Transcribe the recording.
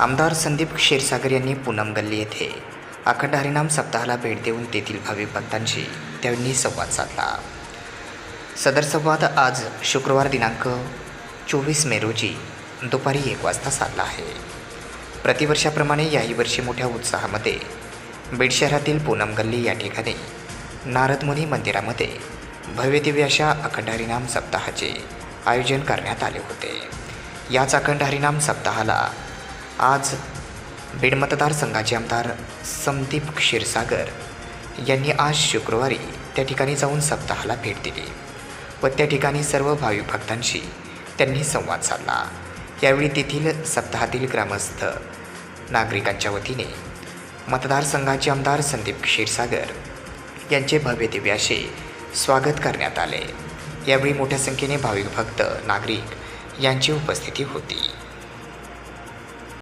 आमदार संदीप क्षीरसागर यांनी पूनम गल्ली येथे अखंड हरिनाम सप्ताहाला भेट देऊन तेथील भाविक भक्तांशी त्यांनी संवाद साधला. सदर संवाद आज शुक्रवार दिनांक चोवीस मे रोजी दुपारी एक वाजता साधला आहे. प्रतिवर्षाप्रमाणे याही वर्षी मोठ्या उत्साहामध्ये बीड शहरातील पूनम गल्ली या ठिकाणी नारदमुनी मंदिरामध्ये भव्यदिव्य अशा अखंड हरिनाम सप्ताहाचे आयोजन करण्यात आले होते. याच अखंड हरिनाम सप्ताहाला आज बीड मतदारसंघाचे आमदार संदीप क्षीरसागर यांनी आज शुक्रवारी त्या ठिकाणी जाऊन सप्ताहाला भेट दिली व त्या ठिकाणी सर्व भाविक भक्तांशी त्यांनी संवाद साधला. यावेळी तेथील सप्ताहातील ग्रामस्थ नागरिकांच्या वतीने मतदारसंघाचे आमदार संदीप क्षीरसागर यांचे भव्य दिव्य असे स्वागत करण्यात आले. यावेळी मोठ्या संख्येने भाविक भक्त नागरिक यांची उपस्थिती होती.